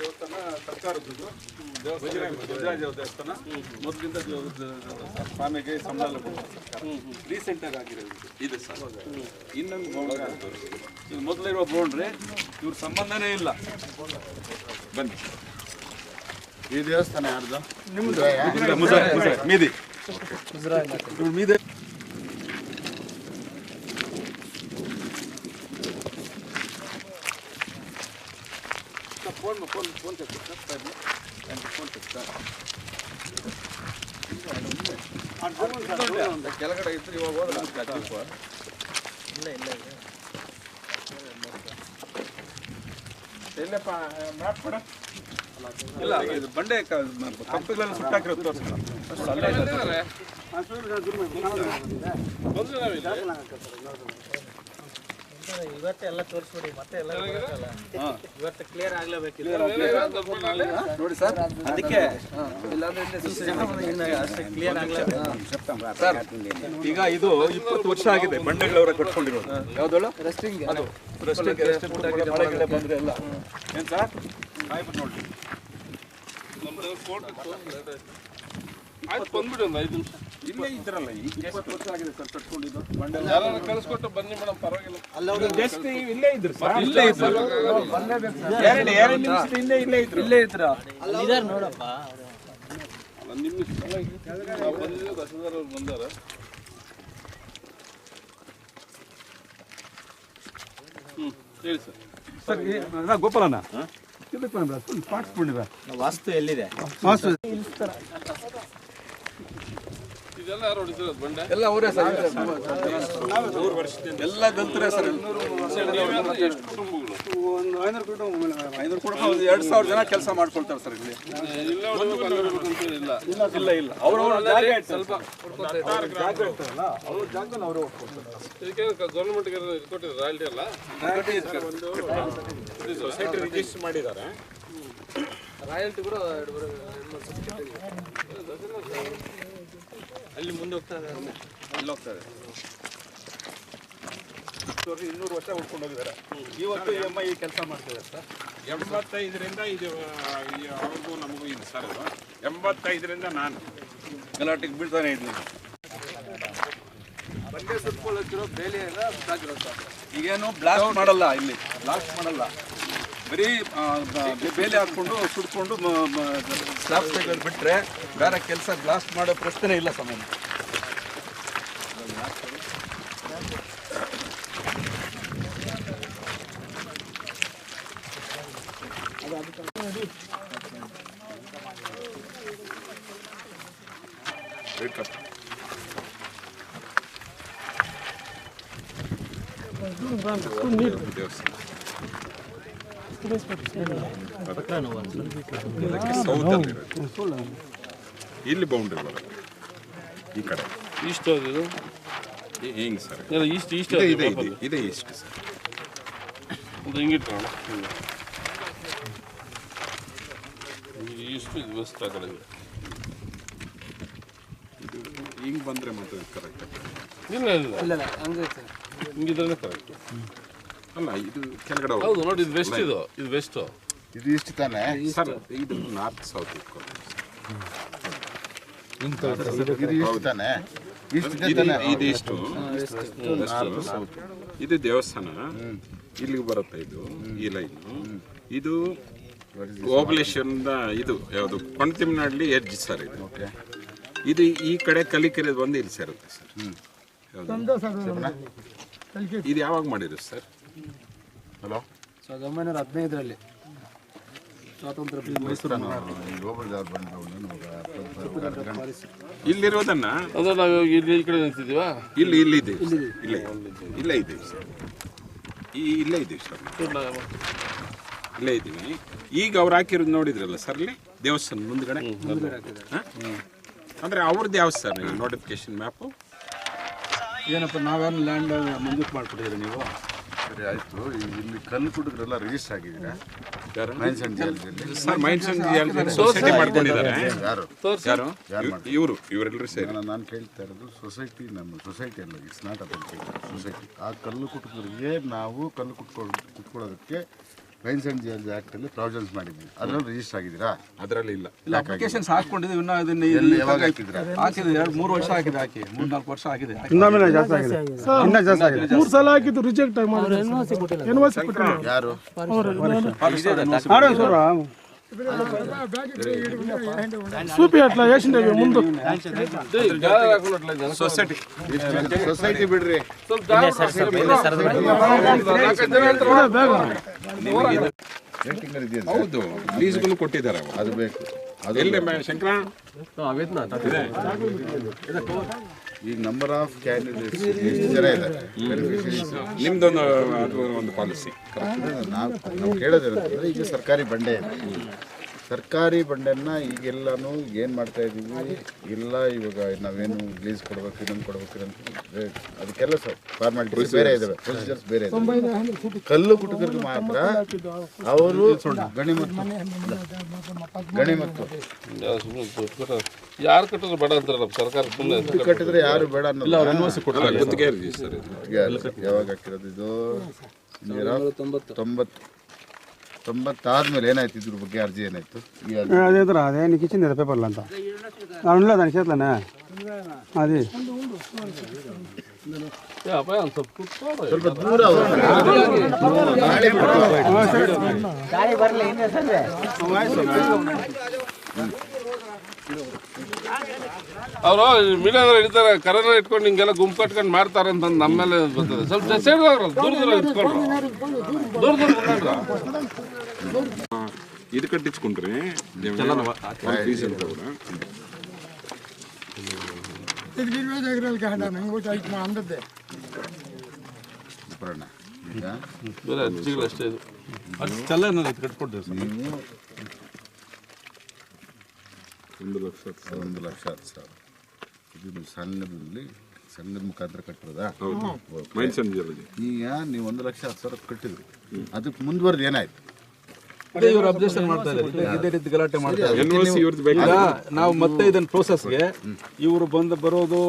ದೇವಸ್ಥಾನ ಸರ್ಕಾರದ್ದು. ವಜ್ರಾಜ ದೇವಸ್ಥಾನ. ಮೊದಲಿಂದ ಸ್ವಾಮಿಗೆ ಸಂಬಳ ರೀಸೆಂಟ್ ಆಗಿ ಆಗಿರೋದು. ಇದು. ಸರ್. ಇನ್ನೊಂದು ಬೌಂಡ್ರಿ ಇದು ಮೊದಲಿರುವ ಬೌಂಡ್ರಿ ಇವ್ರ ಸಂಬಂಧನೇ ಇಲ್ಲ. ಬನ್ನಿ. ಈ ದೇವಸ್ಥಾನ ಯಾರ್ದು? ನಿಮ್ದು? ಮೀದಿ. ಮೀದೆ. ಫೋನ್ ಫೋನ್ ಫೋನ್ ಕೆಳಗಡೆ ಇದ್ರೆ ಇವಾಗ ಹೋದ್ರೆ ಅದಕ್ಕೆ ಹತ್ತಿಪ್ಪ. ಎಲ್ಲಪ್ಪ ಮ್ಯಾಪ್ ಕೊಡ ಇಲ್ಲ ಇದು ಬಂಡೆ ಕಂಪಿಗಳೆಲ್ಲ ಸುಟ್ಟಾಕಿರೋದು ತೋರಿಸ್ಕೊಳ್ಳ ಅಷ್ಟು ಅಲ್ಲೇ ಇದೆ. ಇವತ್ತೆಲ್ಲ ತೋರಿಸ್ಬಿಡಿ ಮತ್ತೆ ಎಲ್ಲ ಇವತ್ತು ಕ್ಲಿಯರ್ ಆಗ್ಲೇಬೇಕು. ನೋಡಿ ಸರ್. ಅದಕ್ಕೆ ಅಷ್ಟೇ ಕ್ಲಿಯರ್ ಆಗ್ಲೇಬೇಕು. ಸರ್ ಈಗ ಇದು ಇಪ್ಪತ್ತು ವರ್ಷ ಆಗಿದೆ ಬಂಡೆಗಳವರ ಕಟ್ಕೊಂಡಿರೋದು. ಯಾವ್ದಳು? ರೆಸ್ಟಿಂಗ್ ಅದು ರೆಸ್ಟಿಂಗ್ ಬಂದ್ರೆ ಎಲ್ಲ. ಏನ್ ಸರ್? ಆಯ್ತು ನೋಡಿ ಆಯ್ತು ಬಂದ್ಬಿಡಿ ಒಂದು ಐದು ನಿಮಿಷ. ಇಲ್ಲೇ ಇದ್ರಲ್ಲ ಈಗ ಇಪ್ಪತ್ತು ವರ್ಷ ಆಗಿದೆ ಸರ್ ಕಟ್ಕೊಂಡಿದ್ದು. ಬಂಡೆ ಯಾರು ಕಳಿಸ್ಕೊಟ್ಟು ಬನ್ನಿ ಮೇಡಮ್ ಪರವಾಗಿಲ್ಲ. ಜಸ್ಟ್ ಇಲ್ಲೇ ಇದ್ರು ಸರ್. ಇಲ್ಲೇ ಇದ್ರು? ಎರಡು ಎರಡು ನಿಮಿಷದ ಹಿಂದೆ ಇಲ್ಲೇ ಇದ್ರು? ಇಲ್ಲೇ ಇದ್ರ? ಇದಾರೆ ನೋಡಪ್ಪ. ಅಲ್ಲ, ನಿಮ್ಮ ಇಷ್ಟ. ನಾವು ಬಂದಿದ್ದೀವಿ ತಹಸೀಲ್ದಾರ್ ಅವ್ರು ಬಂದಾರ. ಹ್ಞೂ ಹೇಳಿ ಸರ್. ಸರ್ ಇದಕ್ಕೆ ಬಂದಿದೆ ವಾಸ್ತು ಎಲ್ಲಿದೆ? ವಾಸ್ತು ಎಲ್ಲ ಅವರೇ ಸರ್. ಎಲ್ಲ ದಲ್ತರೇ ಸರ್. ನೀವೆಲ್ಲ ಎಷ್ಟು ಒಂದು ಐನೂರು ಕುಟುಂಬ ಒಂದು ಎರಡು ಸಾವಿರ ಜನ ಕೆಲಸ ಮಾಡ್ಕೊಳ್ತಾರೆ ಸರ್ ಇಲ್ಲಿ. ಇಲ್ಲ ಇಲ್ಲ. ಅವರು. ಸ್ವಲ್ಪ ಅವ್ರ ಗೌರ್ಮೆಂಟ್ಗೆ ಇದು ಕೊಟ್ಟಿದ್ರು ರಾಯಲ್ಟಿ ಅಲ್ಲ? ಸೊಸೈಟಿ ರಿಜಿಸ್ಟರ್ ಮಾಡಿದ್ದಾರೆ. ರಾಯಲ್ಟಿ ಕೂಡ ಅಲ್ಲಿ ಮುಂದೆ ಹೋಗ್ತಾ ಇದ್ದಾರೆ ಅಲ್ಲಿ ಹೋಗ್ತಾರೆ ಇಷ್ಟು ವರ್ಷ ಇನ್ನೂರು ವರ್ಷ ಉಳ್ಕೊಂಡು ಹೋಗಿದ್ದಾರೆ. ಇವತ್ತು ಎಂ ಐ ಕೆಲಸ ಮಾಡ್ತಿದ್ದಾರೆ ಸರ್? ಎಂಬತ್ತೈದರಿಂದ ಇದು ಈ ಅವ್ರಿಗೂ ನಮಗೂ ಇದು ಸರ್ ಇದು. ಎಂಬತ್ತೈದರಿಂದ ನಾನು. ಗಲಾಟೆಗೆ ಬೀಳ್ತಾನೆ ಇದ್ದೀನಿ. ಬಂಡೆ ಬೇಲಿ ಎಲ್ಲ ಈಗೇನು ಬ್ಲಾಸ್ಟ್ ಮಾಡಲ್ಲ ಇಲ್ಲಿ. ಬ್ಲಾಸ್ಟ್ ಮಾಡಲ್ಲ. ಬರೀ ಆ, ಬ- ಬೇಲಿ ಹಾಕ್ಕೊಂಡು ಸುಟ್ಕೊಂಡು ಸ್ಲಾಬ್ ತೆಗೆದು ಬಿಟ್ರೆ ಬೇರೆ ಕೆಲಸ ಬ್ಲಾಸ್ಟ್ ಮಾಡೋ ಪ್ರಶ್ನೆ ಇಲ್ಲ ಸಮಯ ಇದಕ್ಕೆ ಸೌತಲ್ಲಿ. ಇಲ್ಲಿ ಬೌಂಡ್ರಿ ಬರುತ್ತೆ ಈ ಕಡೆ. ಈಸ್ಟ್ ಇದು ಹಿಂಗ್ ಸರ್? ಇಷ್ಟು ಈಸ್ಟ್ ಈಸ್ಟ್ ಇದೆ ಇದೆ ಇದೆ ಇದೆ ಇಷ್ಟು ಸರ್. ಈಸ್ಟ್ ಇದು ವೆಸ್ಟ್ ಆ ಕಡೆ ಇದೆ. ಇದು ಹಿಂಗ್ ಬಂದ್ರೆ ಮಾತ್ರ ಕರೆಕ್ಟ್ ಇಲ್ಲ ಇಲ್ಲ. ಹಿಂಗಿದ್ರೆ ಕರೆಕ್ಟ್ ಅಲ್ಲ ಇದು ಕೆಳಗಡೆ ಹೋಗುತ್ತೆ. ಹೌದು ನೋಡಿ ಇದು ವೆಸ್ಟ್ ಇದು ಇದು ವೆಸ್ಟ್ ಇದು ಇಷ್ಟು ತಾನೆ? ಸರ್ ಇದು ನಾರ್ತ್ ಸೌತ್ ಇಟ್ಕೊಂಡು ಇದು. ಇಷ್ಟು ತಾನೆ? ಇಷ್ಟು ಇದೆ ಇದು ತಾನೆ ಇದು ಇಷ್ಟು ವೆಸ್ಟ್ ಸೌತ್. ಇದು ದೇವಸ್ಥಾನ. ಇಲ್ಲಿಗೆ ಬರುತ್ತೆ ಇದು ಈ ಲೈನ್. ಇದು ಓಬಲೇಶ್ವರಿಂದ ಇದು ಯಾವುದು ಕೊಂಡ್ತಿಮ್ನಹಳ್ಳಿ ಎಡ್ಜ್ ಸರ್ ಇದು. ಇದು ಈ ಕಡೆ ಕಲಿಕೆರೆ ಬಂದು ಇಲ್ಲಿ ಸೇರುತ್ತೆ ಸರ್. ಯಾವ್ದು? ಇದು ಯಾವಾಗ ಮಾಡಿದ್ರು ಸರ್? ಹಲೋ ಸಾವಿರದ ಒಂಬೈನೂರ ಹದಿನೈದರಲ್ಲಿ. ಸ್ವಾತಂತ್ರ್ಯ ಮೈಸೂರು ಬಂದ್ರು ನಮಗೆ ಇಲ್ಲಿರೋದನ್ನ? ಅಂದ್ರೆ ನಾವು ಇಲ್ಲಿ ಈ ಕಡೆ ನಿಂತಿದ್ದೀವಾ? ಇಲ್ಲಿ ಇಲ್ಲಿ ಇದೆ. ಇಲ್ಲೇ ಇಲ್ಲೇ. ಇದ್ದೀವಿ ಸರ್. ಈ ಇಲ್ಲೇ ಇದ್ದೀವಿ ಸರ್. ಇಲ್ಲೇ ಇದ್ದೀವಿ ಈಗ ಅವ್ರು ಹಾಕಿರೋದು ನೋಡಿದ್ರಲ್ಲ ಸರ್ ಇಲ್ಲಿ ದೇವಸ್ಥಾನ ಮುಂದ್ಗಡೆ? ಅಂದ್ರೆ ಅವ್ರದ್ದು ಯಾವ ಸರ್ ನೋಟಿಫಿಕೇಶನ್ ಮ್ಯಾಪು ಏನಪ್ಪ ನಾವೇನು ಲ್ಯಾಂಡ್ ಮಂಜೂರು ಮಾಡ್ಕೊಟ್ಟಿದ್ದೀರಿ ನೀವು? ಸರಿ ಆಯ್ತು. ಇಲ್ಲಿ ಕಲ್ಲು ಕುಡುಗರೆಲ್ಲ ರಿಲೀಸ್ ಆಗಿದ್ದೀರಾ? ಯಾರು? ಮೈನ್ಸ್ ಅಂಡ್ ಜಿಯಾಲಜಿಯಲ್ಲಿ ಸರ್ ಅಂಡ್ ಸೊಸೈಟಿ ಮಾಡ್ಕೊಂಡಿದ್ದಾರೆ? ಯಾರು? ಯಾರು? ಇವರು ಇವರೆಲ್ಲರೂ ಸೇರಿ. ನಾನು ನಾನು ಕೇಳ್ತಾ ಇರೋದು ಸೊಸೈಟಿ ನಮ್ಮ ಸೊಸೈಟಿ ಅಲ್ಲ ಇಟ್ಸ್ ನಾಟ್ ಅಬೌಟ್ ಸೊಸೈಟಿ. ಆ ಕಲ್ಲು ಕುಟುಕರಿಗೆ ನಾವು ಕಲ್ಲು ಕುಟ್ಕೊಂಡು ಕುಟ್ಕೊಳ್ಳೋದಕ್ಕೆ ಮೈನ್ಸ್ ಅಂಡ್ ಜಿಯಾಲಜಿ ಆಕ್ಟ್ ಅಲ್ಲಿ ಪ್ರಾವಿಷನ್ಸ್ ಮಾಡಿದ್ದೀನಿ ಅದರಲ್ಲಿ ರಿಜಿಸ್ಟರ್ ಆಗಿದ್ದೀರಾ? ಅದರಲ್ಲಿ ಇಲ್ಲ. ಇಲ್ಲ ಅಪ್ಲಿಕೇಶನ್ಸ್ ಹಾಕೊಂಡಿದ್ದೀವಿ ಇನ್ನೂ ಅದನ್ನ ಎಲ್ಲಿ ಇಲ್ಲಿ ಯಾವಾಗ ಹಾಕಿದ್ರೆ ಹಾಕಿದೆ ಎರಡು ಮೂರು ವರ್ಷ ಆಗಿದೆ ಹಾಕಿ. ಮೂರ್ ನಾಲ್ಕು ವರ್ಷ ಆಗಿದೆ ಇನ್ನೊಮ್ಮೆ ಜಾಸ್ತಿ ಆಗಿದೆ. ಇನ್ನೂ ಜಾಸ್ತಿ ಆಗಿದೆ. ಮೂರು ಸಲ ಹಾಕಿದ್ದು ರಿಜೆಕ್ಟ್ ಆಗಿ ಮಾಡಿದ್ರು. ಎನ್ ಕೊಟ್ಟಿಲ್ಲ. ಸಿ ಕೊಟ್ಟಿಲ್ಲ. ಯಾರು? చూపి అట్లా వేసిండేవి ముందు ಹೌದು ಲೀಸ್ಗಳು ಕೊಟ್ಟಿದ್ದಾರೆ ಅದು ಬೇಕು. ಎಲ್ಲಿ ಶಂಕರ ಈಗ ನಂಬರ್ ಆಫ್ ಕ್ಯಾಂಡಿಡೇಟ್ಸ್ ಎಷ್ಟು ಜನ ಇದ್ದಾರೆ Beneficiaries. ನಿಮ್ದೊಂದು ಒಂದು ಪಾಲಿಸಿ ನಾವು ನಾವು ಕೇಳೋದಿರೋದಂದ್ರೆ ಈಗ ಸರ್ಕಾರಿ ಬಂಡೆ ಇದೆ ಸರ್ಕಾರಿ ಬಂಡೆನ ಈಗೆಲ್ಲಾನು ಏನು ಮಾಡ್ತಾ ಇದ್ದೀವಿ ಇಲ್ಲ ಇವಾಗ ನಾವೇನು ಲೀಸ್ ಕೊಡ್ಬೇಕು ಇನ್ನೊಂದು ಕೊಡ್ಬೇಕು ಅಂತ ಅದಕ್ಕೆಲ್ಲ ಫಾರ್ಮಾಲಿಟೀಸ್ ಬೇರೆ ಇದಾವೆ. ಪ್ರೊಸೀಜರ್ಸ್ ಬೇರೆ ಕಲ್ಲು ಕುಟುಕರಿಗೆ ಮಾತ್ರ ಅವರು ಗಣಿ ಮತ್ತು ಗಣಿ ಮತ್ತು ಯಾರು ಕಟ್ಟಿದ್ರು ಬೇಡ ಅಂತಾರಲ್ಲ ಸರ್ಕಾರ ಸುಮ್ಮನೆ ಕಟ್ಟಿದ್ರೆ ಯಾರು ಬೇಡ ಅನ್ನೋದು. ಯಾವಾಗ ಹಾಕಿರೋದು ಇದು? ತೊಂಬತ್ತು. ತೊಂಬತ್ತಾದ್ಮೇಲೆ ಏನಾಯ್ತು ಇದ್ರ ಬಗ್ಗೆ ಅರ್ಜಿ ಏನಾಯ್ತು ಈ ಅರ್ಜಿ అదే ఎదురా అదే నీకు ఇచ్చింది కదా పేపర్లు అంతా ఉండలేదు దాని చేతిలోనే అది ಅಪ್ಪ ಒಂದು ಸ್ವಲ್ಪ ಕೂತ್ಕೊಳ್ಳಿ. ಸ್ವಲ್ಪ ದೂರ ಹೋಗ್ತಾರೆ. ಗಾಳಿ ಬಿಡು. ಅವರು ಮೀಡಿಯಾದ್ರೆ ಹಿಡಿತಾರೆ ಕರೆನ ಇಟ್ಕೊಂಡು ಹಿಂಗೆಲ್ಲ ಗುಂಪು ಕಟ್ಕೊಂಡು ಮಾಡ್ತಾರೆ ಅಂತ ನಮ್ಮೇಲೆ ಬರ್ತದೆ ಸ್ವಲ್ಪ ಸೈಡ್ ಹೋಗ್ರಲ್ಲ ದೂರ ದೂರ ಇಟ್ಕೊಂಡ್ರು ದೂರ ದೂರ ಇಟ್ಕೊಂಡ್ರು ಬೇರೆ ಅರ್ಜಿಗಳು ಅಷ್ಟೇ ಇದು. ಕಟ್ಕೊಡ್ತೀವಿ ಸರ್ ನೀವು ಒಂದು ಲಕ್ಷ ಹತ್ತು ಸಾವಿರ. ಒಂದು ಲಕ್ಷ ಹತ್ತು ಸಾವಿರ. ಇದು ನೀವು ಸಣ್ಣದಲ್ಲಿ ಸಣ್ಣದ ಮುಖಾಂತರ ಕಟ್ಟಿರೋದಾ? ಈಗ ನೀವು ಒಂದು ಲಕ್ಷ ಹತ್ತು ಸಾವಿರ ಕಟ್ಟಿದ್ರಿ. ಅದಕ್ಕೆ ಮುಂದುವರೆದು ಏನಾಯ್ತು? ಅದೇ ಇವ್ರು ಅಬ್ಜೆಕ್ಷನ್ ಮಾಡ್ತಾ ಇದ್ದಾರೆ. ಇದೇ- ರೀತಿ ಗಲಾಟೆ ಮಾಡ್ತಾ ಇದ್ದಾರೆ. ನಾವು ಮತ್ತೆ ಇದನ್ನ ಪ್ರೋಸೆಸ್ಗೆ ಇವರು ಬಂದು ಬರೋದು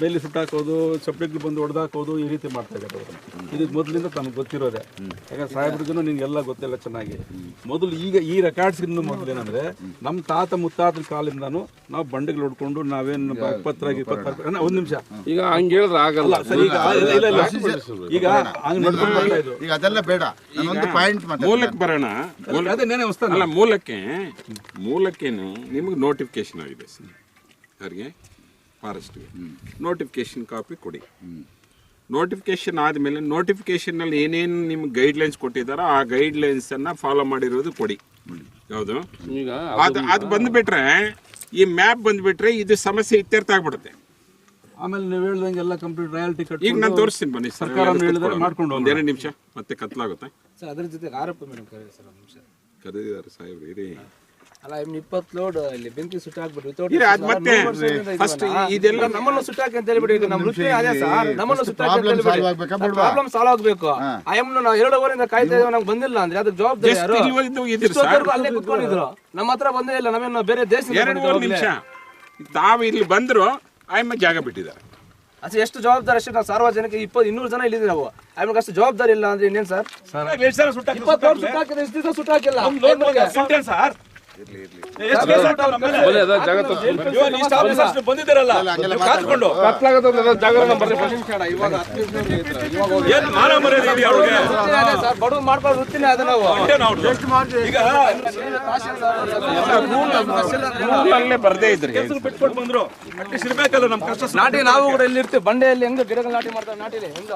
ಬೇಲಿ ಸುಟ್ಟಾಕೋದು ಸಪ್ಲಿಗಳು ಬಂದು ಹೊಡೆದಾಕೋದು ಈ ರೀತಿ ಮಾಡ್ತಾ ಇದ್ದಾರೆ ಇದು ಇದಕ್ಕೆ ಮೊದಲಿಂದ ತಮಗೆ ಗೊತ್ತಿರೋದೆ. ಯಾಕಂದ್ರೆ ಸಾಹೇಬ್ರಿಗೂ ನಿನ್ಗೆಲ್ಲ ಗೊತ್ತಿಲ್ಲ ಚೆನ್ನಾಗಿ. ಮೊದಲು ಈಗ ಈ ರೆಕಾರ್ಡ್ಸ್ ಇನ್ನು ಮೊದಲು ಏನಂದ್ರೆ ನಮ್ಮ ತಾತ ಮುತ್ತಾತನ ಕಾಲಿಂದಾನು ನಾವು ಬಂಡೆಗಳು ಹೊಡ್ಕೊಂಡು ನಾವೇನು ಪತ್ರ ಇಪ್ಪತ್ತಾರು ಒಂದ್ ನಿಮಿಷ. ಈಗ ಹಂಗ ಹೇಳಿದ್ರೆ ಆಗಲ್ಲ. ಸರಿ ಈಗ ಇಲ್ಲ ಇಲ್ಲ ಇಲ್ಲ. ಈಗ ಹಂಗ್ ನಡ್ಕೊಂಡು ಬರ್ತಾ ಈಗ ಅದೆಲ್ಲ ಬೇಡ. ಒಂದು ಪಾಯಿಂಟ್ ಮೂಲಕ್ಕೆ ಬರೋಣ. ಅದೇ ನೇನೆ ಹೊಸ್ತಾನ. ಅಲ್ಲ ಮೂಲಕ್ಕೆ ಮೂಲಕ್ಕೇನು ನಿಮಗೆ ನೋಟಿಫಿಕೇಶನ್ ಆಗಿದೆ ಸರ್. ಅವ್ರಿಗೆ ಫಾರೆಸ್ಟ್ಗೆ. ನೋಟಿಫಿಕೇಶನ್ ಕಾಪಿ ಕೊಡಿ. ನೋಟಿಫಿಕೇಶನ್ ಆದಮೇಲೆ ನೋಟಿಫಿಕೇಶನ್ನಲ್ಲಿ ಏನೇನು ನಿಮ್ಗೆ ಗೈಡ್ಲೈನ್ಸ್ ಕೊಟ್ಟಿದ್ದಾರೋ ಆ ಗೈಡ್ಲೈನ್ಸನ್ನು ಫಾಲೋ ಮಾಡಿರೋದು ಕೊಡಿ. ಯಾವುದು? ಈಗ ಅದು ಅದು ಬಂದುಬಿಟ್ರೆ ಈ ಮ್ಯಾಪ್ ಬಂದುಬಿಟ್ರೆ ಇದು ಸಮಸ್ಯೆ ಇತ್ಯರ್ಥ ಆಗ್ಬಿಡುತ್ತೆ. ಆಮೇಲೆ ನೀವು ಹೇಳ್ದಂಗೆಲ್ಲ ಕಂಪ್ಲೀಟ್ ರಾಯಲ್ಟಿ ಕಟ್ ಈಗ ನಾನು ತೋರಿಸ್ತೀನಿ ಬನ್ನಿ ಸರ್ ಸರ್ಕಾರ ಮಾಡ್ಕೊಂಡು ಹೋಗೋಣ. ಒಂದೆರಡು ನಿಮಿಷ ಮತ್ತೆ ಕತ್ಲಾಗುತ್ತೆ. ಸರ್ ಅದ್ರ ಜೊತೆಗೆ ಆರೋಪ ಮೇಡಮ್ ಕರೀರಿ ಸರ್ ಒಂದು ನಿಮಿಷ. ಕರೆದಿದ್ದಾರೆ ಸಾಹೇಬ್ರು ಇರಿ. ಅಲ್ಲ ಇಪ್ಪತ್ತು ಲೋಡ್ ಇಲ್ಲಿ ಬೆಂಕಿ ಸುಟ್ಟಾಕ್ಬಿಟ್ಟು ವಿತೌಟ್ ಇರಿ, ಅದ್ ಮತ್ತೆ ಫಸ್ಟ್ ಇದೆಲ್ಲ ನಮ್ಮನ್ನು ಸುಟ್ಟಾಕಿ ಅಂತ ಹೇಳ್ಬಿಟ್ಟು ಈಗ ನಮ್ಮ ವೃತ್ತಿ ಅದೇ ಸರ್ ನಮ್ಮನ್ನು ಸುಟ್ಟಾಕಿ ಅಂತ ಪ್ರಾಬ್ಲಮ್ ಸಾಲ್ವ್ ಆಗ್ಬೇಕಾ ಬಿಡ್ವಾ? ಪ್ರಾಬ್ಲಮ್ ಸಾಲ್ವ್ ಆಗ್ಬೇಕು. ಆಯಮ್ನ ನಾವು ಎರಡು ಓವರಿಂದ ಕಾಯ್ತಾ ಇದ್ದೇವೆ ನಮ್ಗೆ ಬಂದಿಲ್ಲ ಅಂದ್ರೆ ಅದಕ್ಕೆ ಜವಾಬ್ದಾರಿ ಯಾರು? ಇಲ್ಲಿವರೆಗೂ ಇದ್ದೀರಿ ಸರ್. ಇಷ್ಟೊತ್ತವರೆಗೂ ಅಲ್ಲೇ ಕುತ್ಕೊಂಡಿದ್ರು. ನಮ್ಮ ಹತ್ರ ಬಂದೇ ಇಲ್ಲ ನಾವೇನು ಬೇರೆ ದೇಶದಿಂದ ಎರಡು ಮೂರು ನಿಮಿಷ. ತಾವು ಇಲ್ಲಿ ಬಂದ್ರು ಆಯಮ್ಮ ಜಾಗ ಬಿಟ್ಟಿದ್ದಾರೆ. ಅಷ್ಟೇ ಎಷ್ಟು ಜವಾಬ್ದಾರಿ ಅಷ್ಟು ನಾವು ಸಾರ್ವಜನಿಕ ಇಪ್ಪತ್ತು ಇನ್ನೂರು ಜನ ಇಲ್ಲಿದ್ದೀವಿ ನಾವು. ಆಮೇಲೆ ಅಷ್ಟು ಜವಾಬ್ದಾರಿ ಇಲ್ಲ ಅಂದ್ರೆ ಇನ್ನೇನು ಸರ್? ಇಪ್ಪತ್ತು ಸುಟ್ಟಾಕಿಲ್ಲ. ಇರ್ಲಿ ಬಂದಿದ್ದಾರಲ್ಲ ಕಾತ್ಕೊಂಡು. ಏನ್ ಮಾನ ಮರ್ಯಾದೆ ಇದೆಯಾ ಅವ್ರಿಗೆ? ಬಡವ್ರು ಅದೇ ನಾವು ಏನ್ ಅವ್ರು? ಈಗ ಅಲ್ಲೇ ಬರ್ದೇ ಇದ್ರಿ ಕೆಲ್ಸಕ್ಕೆ ಬಿಟ್ಕೊಂಡು ಬಂದ್ರು ಅಟ್ಲೀಸ್ಟ್ ಇರ್ಬೇಕಲ್ಲ ನಮ್ ಕಷ್ಟ ಸುಖ. ನಾಟಿ ನಾವು ಕೂಡ ಇಲ್ಲಿ ಇರ್ತೀವಿ ಬಂಡೆಯಲ್ಲಿ ಹೆಂಗ ಗಿಡಗಳು ನಾಟಿ ಮಾಡ್ತಾರೆ ನಾಟಿಲಿ ಹೆಂಗ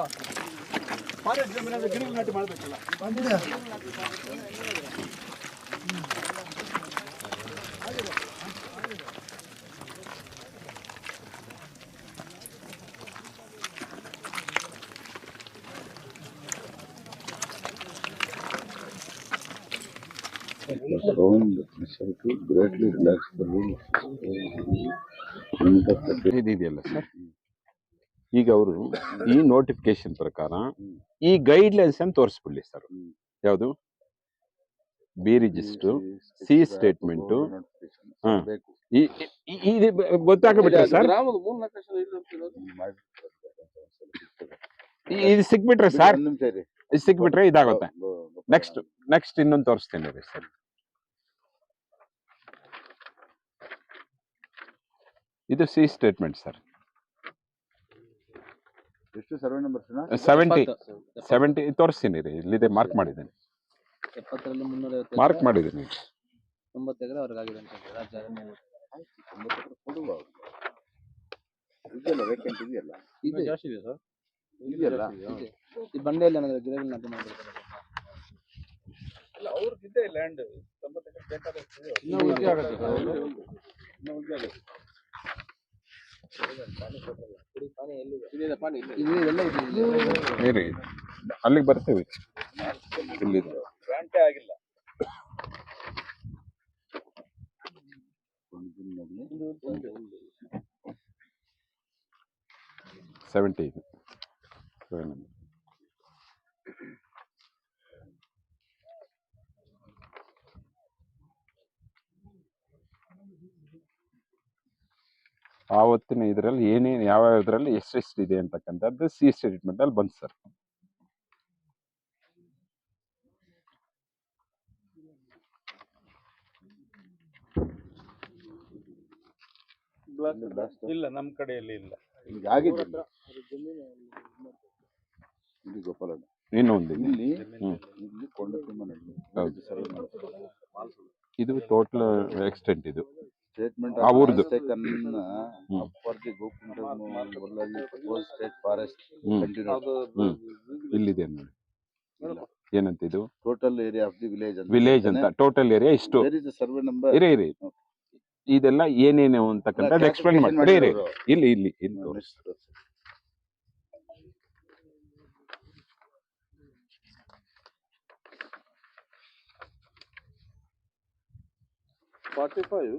ಇದೆಯಲ್ಲ ಸರ್? ಈಗ ಅವರು ಈ ನೋಟಿಫಿಕೇಶನ್ ಪ್ರಕಾರ ಈ ಗೈಡ್ ಲೈನ್ಸ್ ಅನ್ನು ತೋರಿಸ್ಬಿಡ್ಲಿ ಸರ್. ಯಾವುದು? ಬಿ ರಿಜಿಸ್ಟರ್ ಸಿ ಸ್ಟೇಟ್ಮೆಂಟು ಹಾಂ. ಗೊತ್ತಾಗಬಿಟ್ರೆ ಸರ್. ಇದು ಸಿಕ್ಬಿಟ್ರೆ ಸರ್? ಇದು ಸಿಕ್ಬಿಟ್ರೆ ಇದಾಗುತ್ತೆ. ನೆಕ್ಸ್ಟ್ ನೆಕ್ಸ್ಟ್ ಇನ್ನೊಂದು ತೋರಿಸ್ತೀನಿ ರೀ ಸರ್. ಇದು ಸಿ ಸ್ಟೇಟ್ಮೆಂಟ್ ಸರ್. ಎಷ್ಟು ಸರ್ವೆ ನಂಬರ್ ಸೆವೆಂಟಿ ಸೆವೆಂಟಿ ತೋರಿಸ್ತೀನಿ ರೀ ಇಲ್ಲಿದೆ ಮಾರ್ಕ್ ಮಾಡಿದ್ದೀನಿ. ಎಪ್ಪತ್ತರಲ್ಲಿ ಮುನ್ನೂರ ಮಾರ್ಕ್ ಮಾಡಿದ್ದೀನಿ ತೊಂಬತ್ತು ಎಕರೆ ಅವ್ರಿಗೆ ಆಗಿದೆ ಅಂತ ರಾಜ್ಯ ಅರಣ್ಯ ಇಲಾಖೆ. ಕೊಡುವ ಇದೆಯಲ್ಲ ವೇಕೆಂಟ್ ಇದೆಯಲ್ಲ? ಇದೆ ಜಾಸ್ತಿ ಇದೆ. ಈ ಬಂಡೆಯಲ್ಲಿ ನನಗೆ ಗಿಡಗಳು ನಾಟಿ ಮಾಡಿರ್ತಾರೆ ಅವ್ರಿಗಿದೆ ಲ್ಯಾಂಡ್ ಇದೆ ಪಾಣಿ ಇದೆ. ಇದು ಎಲ್ಲ ಇದೆ ಇಲ್ಲಿ. ಇರಿ ಅಲ್ಲಿಗೆ ಬರ್ತೀವಿ. ಇಲ್ಲಿದೆ. ಗ್ರಾಂಟೇ ಆಗಿಲ್ಲ. ಸೆವೆಂಟಿ ಆವತ್ತಿನ ಇದರಲ್ಲಿ ಏನೇನು ಯಾವ ಇದರಲ್ಲಿ ಎಷ್ಟು ಇದೆ ಅಂತಕ್ಕಂಥದ್ದು ಸಿ ಸ್ಟೇಟ್ಮೆಂಟ್ ಅಲ್ಲಿ ಬಂತು ಸರ್. ಇಲ್ಲ ನಮ್ಮ ಕಡೆಯಲ್ಲಿ ಇಲ್ಲ. ಇಲ್ಲಿ ಗೋಪಾಲಣ್ಣ ಇನ್ನೊಂದು ಇದೆ. ಇಲ್ಲಿ ಹ್ಮ್. ಇಲ್ಲಿ ಕೊಂಡ ತಿಮ್ಮನಹಳ್ಳಿ ಹೌದು. ಇದು ಟೋಟಲ್ ಎಕ್ಸ್ಟೆಂಟ್ ಇದು. ಸ್ಟೇಟ್ಮೆಂಟ್ ಆ ಊರ್ದು. ಅನ್ನ upper the state forest hmm. Hmm. ಇಲ್ಲಿದೆ ನೋಡಿ. ಏನಂತ ಇದು? Total area of the village ಅಂತ ವಿಲೇಜ್ ಅಂತ. ಟೋಟಲ್ ಏರಿಯಾ ಇಷ್ಟು. Where is the survey number ಇರಿ ಇರಿ. ಇದೆಲ್ಲ ಏನೇನು ಅಂತಕ್ಕಂಥದ್ದು ಎಕ್ಸ್ಪ್ಲೈನ್ ಮಾಡಿ ಇರಿ ಇರಿ. ಇಲ್ಲಿ ಇಲ್ಲಿ ಇಲ್ಲಿ ತೋರಿಸಿ. Forty five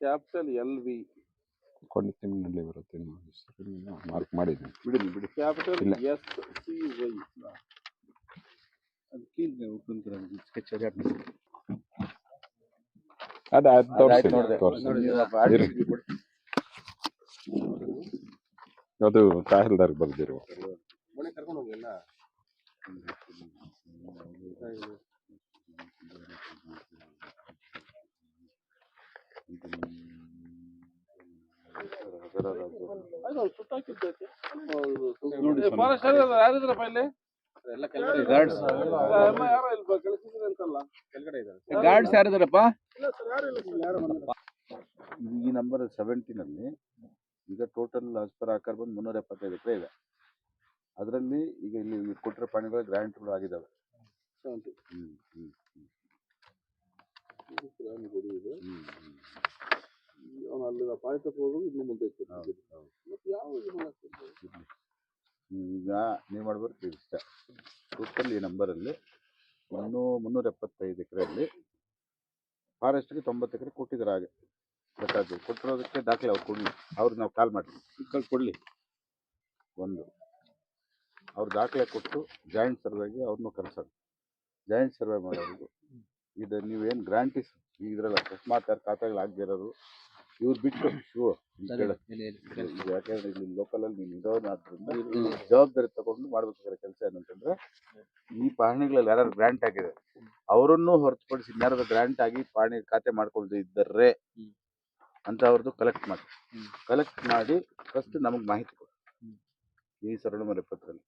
capital L V ತಿಂಗಳಲ್ಲಿ ಬರುತ್ತೆ ಮಾರ್ಕ್ ಮಾಡಿದ್ದೀನಿ ಬಿಡಿ ಬಿಡಿ. ಕ್ಯಾಪಿಟಲ್. ಎಸ್ ಸಿ ವೈ ಅದು ಕೀಲ್ ಉಪ್ಪಿನ ಸ್ಕೆಚ್ ಅದು. RTC ಕೊಡಿ. ಅದು ಬರ್ದಿರುವ ಕರ್ಕೊಂಡು ಯಾರಿದ್ರಪ್ಪ ಇಲ್ಲಿ ಎಲ್ಲ ಕೆಳಗಡೆ Guards. ಅಮ್ಮ ಯಾರೋ ಇಲ್ಲಿ ಬ- ಕಳಿಸಿದ್ರಿ ಗಾರ್ಡ್ಸ್ ಯಾರಿದಾರಪ್ಪ? ಈ ನಂಬರ್ ಸೆವೆಂಟೀನಲ್ಲಿ ಈಗ ಟೋಟಲ್ ಆಸ್ ಪರ್ ಆಕಾರ ಬಂದು ಮುನ್ನೂರ ಎಪ್ಪತ್ತೈದು ಎಕರೆ ಇದೆ. ಅದರಲ್ಲಿ ಈಗ ಇಲ್ಲಿ ಕೊಟ್ಟಿರೋ ಪ್ರಾಣಿಗಳ ಗ್ರಾಂಟ್ಗಳು ಆಗಿದ್ದಾವೆ ಹ್ಮ್. ಹ್ಮ್ ಹ್ಮ್. ಇದೆ. ಅವ್ನು ಅಲ್ಲಿ ಅಪಾಯಕ್ಕೆ ಹೋಗೋದು ಇನ್ನು ಮುಂದೆ. ಮತ್ತೆ ಯಾವ ಇದು ಈಗ ನೀವು ಮಾಡ್ಬೇಕು ಇಷ್ಟ. ಟೋಟಲ್ ಈ ನಂಬರಲ್ಲಿ ಮುನ್ನೂ ಮುನ್ನೂರ ಎಪ್ಪತ್ತೈದು ಎಕರೆಯಲ್ಲಿ ಫಾರೆಸ್ಟ್ಗೆ ತೊಂಬತ್ತು ಎಕರೆ ಕೊಟ್ಟಿದ್ದಾರೆ ಹಾಗೆ. ಬೇಕಾದ್ರೆ ಕೊಟ್ಟಿರೋದಕ್ಕೆ ದಾಖಲೆ ಅವ್ರು ಕೊಡಲಿ. ಅವ್ರಿಗೆ ನಾವು ಕಾಲ್ ಮಾಡಿ ಕಳ್ಸಿ ಕೊಡಲಿ. ಒಂದು. ಅವ್ರು ದಾಖಲೆ ಕೊಟ್ಟು ಜಾಯಿಂಟ್ ಸರ್ವೆಗೆ ಅವ್ರನ್ನೂ ಕರೆಸೋದು. ಜಾಯಿಂಟ್ ಸರ್ವೆ ಮಾಡೋದು ಇದು ನೀವೇನು ಗ್ರಾಂಟಿಸ್ ಇದ್ರಲ್ಲ ಅಕಸ್ಮಾತ್ ಯಾರು ಖಾತೆಗಳು ಇರೋರು ಇವ್ರು ಬಿಟ್ಟು ಶೂ ಯಾಕೆಂದ್ರೆ ಇಲ್ಲಿ ಇಲ್ಲಿ ಯಾಕಂದ್ರೆ ಇಲ್ಲಿ ಲೋಕಲ್ ಅಲ್ಲಿ ನೀನು ಇರೋದ್ರಿಂದ ಜವಾಬ್ದಾರಿ ತಗೊಂಡು ಮಾಡ್ಬೇಕಾಗಿರೋ ಕೆಲಸ ಏನಂತಂದ್ರೆ ಈ ಪಹಣಿಗಳಲ್ಲಿ ಯಾರು ಗ್ರಾಂಟ್ ಆಗಿದೆ ಅವರನ್ನು ಹೊರತುಪಡಿಸಿ ಇನ್ಯಾರು ಗ್ರಾಂಟ್ ಆಗಿ ಪಹಣಿ ಖಾತೆ ಮಾಡ್ಕೊಂಡು ಇದ್ದರೆ ಅಂತ ಅವ್ರದ್ದು ಕಲೆಕ್ಟ್ ಮಾಡಿ. ಕಲೆಕ್ಟ್ ಮಾಡಿ ಫಸ್ಟ್ ನಮಗೆ ಮಾಹಿತಿ ಕೊಡಿ. ಈ ಸರಳ ಮನೆ ಎಪ್ಪತ್ತರಲ್ಲಿ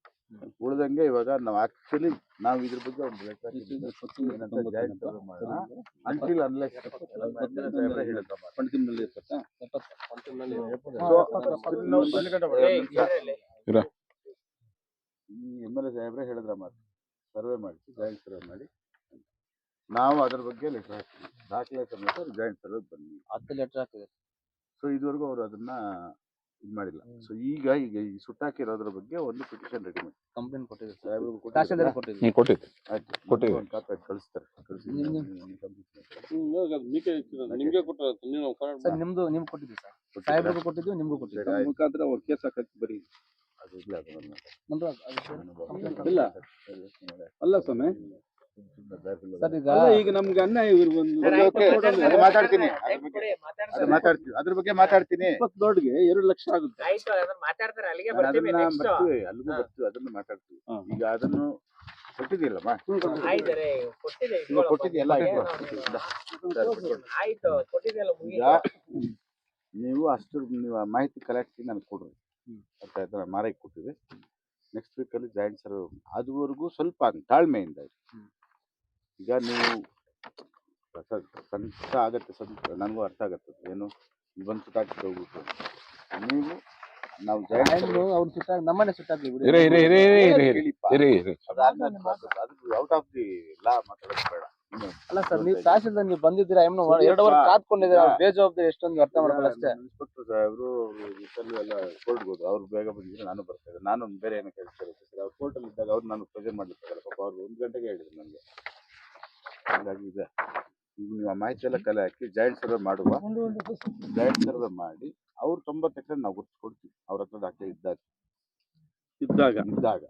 ಉಳ್ದಂಗೆ ಇವಾಗ ನಾವು ಆಕ್ಚುಲಿ ನಾವು ಇದ್ರ ಬಗ್ಗೆ ಅಂಟಿಲ್ ಅನ್ಲೆಸ್. ಈ ಎಂ ಎಲ್ ಎ ಸಾಹೇಬ್ರೆ ಹೇಳಿದ್ರ ಮಾತು. ಸರ್ವೆ ಮಾಡಿ ಜಾಯಿಂಟ್ ಸರ್ವೆ ಮಾಡಿ. ನಾವು ಅದ್ರ ಬಗ್ಗೆ ಲೆಟರ್ ಹಾಕ್ತೀವಿ. ದಾಖಲೆ ಸಮೇತ ಜಾಯಿಂಟ್ ಸರ್ವೆ ಬನ್ನಿ. ಹತ್ತು ಲೆಟರ್ ಹಾಕಿದೆ ಸೊ ಇದುವರೆಗೂ ಅವರು ಅದನ್ನ ಇದು ಮಾಡಿಲ್ಲ. ಸೊ ಈಗ ಈಗ ಈ ಸುಟ್ಟಾಕಿರೋದ್ರ ಬಗ್ಗೆ ಒಂದು ಪಿಟಿಷನ್ ರೆಡಿ ಮಾಡಿ. ಕಂಪ್ಲೇಂಟ್ ಕೊಟ್ಟಿದ್ದೀವಿ ಸಾಹೇಬ್ರಿಗೆ ಕೊಟ್ಟಿದ್ದೀರಾ? ತಹಸೀಲ್ದಾರ್ ಕೊಟ್ಟಿದೆ ನೀವು ಕೊಟ್ಟಿದ್ದು? ಆಯ್ತು. ಕೊಟ್ಟಿದ್ದೀವಿ. ಒಂದು ಕಾಪಿ ಆಯ್ತು. ಕಳಿಸ್ತಾರೆ. ಕಳಿಸಿ. ಅದು ಇಕ್ಕಿರೋದು. ನಿಮ್ಗೆ ಕೊಟ್ಟಿರೋದು ನೀವು correct ಸರ್ ಮಾಡಿ. ನಿಮ್ದು ನಿಮ್ಗೆ ಕೊಟ್ಟಿದ್ದೀವಿ ಸರ್. ಸಾಹೇಬ್ರಿಗೂ ಕೊಟ್ಟಿದ್ದು ನಿಮ್ಗೂ ಕೊಟ್ಟಿದ್ದು ಆಯ್ತು. ಮುಖಾಂತರ ಅವ್ರ ಕೇಸ್ ಹಾಕಕ್ಕೆ ಬರೀ. ಅದು ಇಲ್ಲ ಅದು ನನ್ನ- ನಮ್ದು ಅದು ಸರ್ ಇಲ್ಲ. ಅಲ್ಲ ಸ್ವಾಮಿ. ಸರ್ ಈಗ ಈಗ ನಮ್ಗೆ ಅನ್ನ ಇವ್ರಿಗೆ ಒಂದು. ಅದು ಮಾತಾಡ್ತೀನಿ. ಮಾತಾಡ್ತೀವಿ ಅದ್ರ ಬಗ್ಗೆ ಮಾತಾಡ್ತೀನಿ. ದೊಡ್ಡಗೆ ಎರಡು ಲಕ್ಷ ಆಗುತ್ತೆ. ಅದನ್ನ ಮಾತಾಡ್ತಾರೆ ಅಲ್ಲಿಗೆ ಬರ್ತೀವಿ ನೆಕ್ಸ್ಟ್ ಅಲ್ಲಿಗೂ ಬರ್ತೀವಿ ಅದನ್ನ ಮಾತಾಡ್ತೀವಿ. ಈಗ ಅದನ್ನು ಕೊಟ್ಟಿದ್ದಿಲ್ಲಮ್ಮ ಆಯ್ತಾರೆ ಕೊಟ್ಟಿದೆ ಈಗ ಕೊಟ್ಟಿದ್ಯಲ್ಲ. ಈಗ ನೀವು ಅಷ್ಟು ನೀವು ಮಾಹಿತಿ ಕಲೆಕ್ಟ್ ನನಗೆ ಕೊಡ್ರಿ. ಅರ್ಥ ಆಯ್ತಾ ನಾನು ಮಾರಕ್ಕೆ ಕೊಟ್ಟಿದೆ. ನೆಕ್ಸ್ಟ್ ವೀಕಲ್ಲಿ ಜಾಯಿಂಟ್ ಸರ್ ಅದುವರೆಗೂ ಸ್ವಲ್ಪ ತಾಳ್ಮೆಯಿಂದ ಇರಿ. ಈಗ ನೀವು ಸಂಕಟ ಆಗತ್ತೆ ಸಂತ ನನಗೂ ಅರ್ಥ ಆಗತ್ತೆ. ಏನು ಇವನ್ ಸುತ್ತಾಕಿ ಹೋಗ್ಬಿಟ್ಟು ನೀವು ನಾವು ಜೈನರು ಅವ್ರ ಸುತ್ತಾಗ ನಮ್ಮನೆ ಸುತ್ತಾಕಿ ಇರಿ ಇರಿ ಔಟ್ ಆಫ್ ದಿ ಲಾ ಮಾತಾಡೋಕೆ ಬೇಡ. ಅಲ್ಲ ಸರ್ ನೀವು ತಹಶೀಲ್ದಾರ್ ನೀವು ಬಂದಿದ್ದೀರಾ? ಏನು ಎರಡು ವರ್ಷ ಕಾದ್ಕೊಂಡಿದ್ದೀರಾ? ಬೇಜವಾಬ್ದಾರಿ ಎಷ್ಟೊಂದು ಅರ್ಥ ಮಾಡಲ್ಲ ಅಷ್ಟೇ. ಇನ್ಸ್ಪೆಕ್ಟರ್ ಸಾಹೇಬರು ಇಷ್ಟೆಲ್ಲ ಎಲ್ಲ ಕೋರ್ಟ್ಗೆ ಹೋದ್ರು ಅವ್ರು ಬೇಗ ಬಂದಿದ್ರೆ ನಾನು ಬರ್ತೇನೆ ನಾನು ಬೇರೆ ಏನೋ ಕೆಲಸ ಇರುತ್ತೆ ಸರ್. ಅವ್ರು ಕೋರ್ಟಲ್ಲಿ ಇದ್ದಾಗ ಅವ್ರು ನಾನು ಪ್ರೆಸೆಂಟ್ ಮಾಡ್ಲಿಕ್ಕೆ ಪಾಪ ಅವ್ರು ಒಂದು ಗಂಟೆಗೆ ಹೇಳಿದ್ರು ನನಗೆ. ಹಾಗಾಗಿ ಇದೆ. ಈಗ ನೀವು ಆ ಮಾಹಿತಿ ಎಲ್ಲ ಕಲೆ ಹಾಕಿ ಜಾಯಿಂಟ್ ಸರ್ವೆ ಮಾಡುವ ಜಾಯಿಂಟ್ ಸರ್ವೆ ಮಾಡಿ ಅವ್ರು ತೊಂಬತ್ತು ಎಕರೆ ನಾವು ಗುರ್ತಿಸ್ಕೊಡ್ತೀವಿ. ಅವ್ರ ಹತ್ರ ದಾಖಲೆ ಇದ್ದಾಗ. ಇದ್ದಾಗ? ಇದ್ದಾಗ.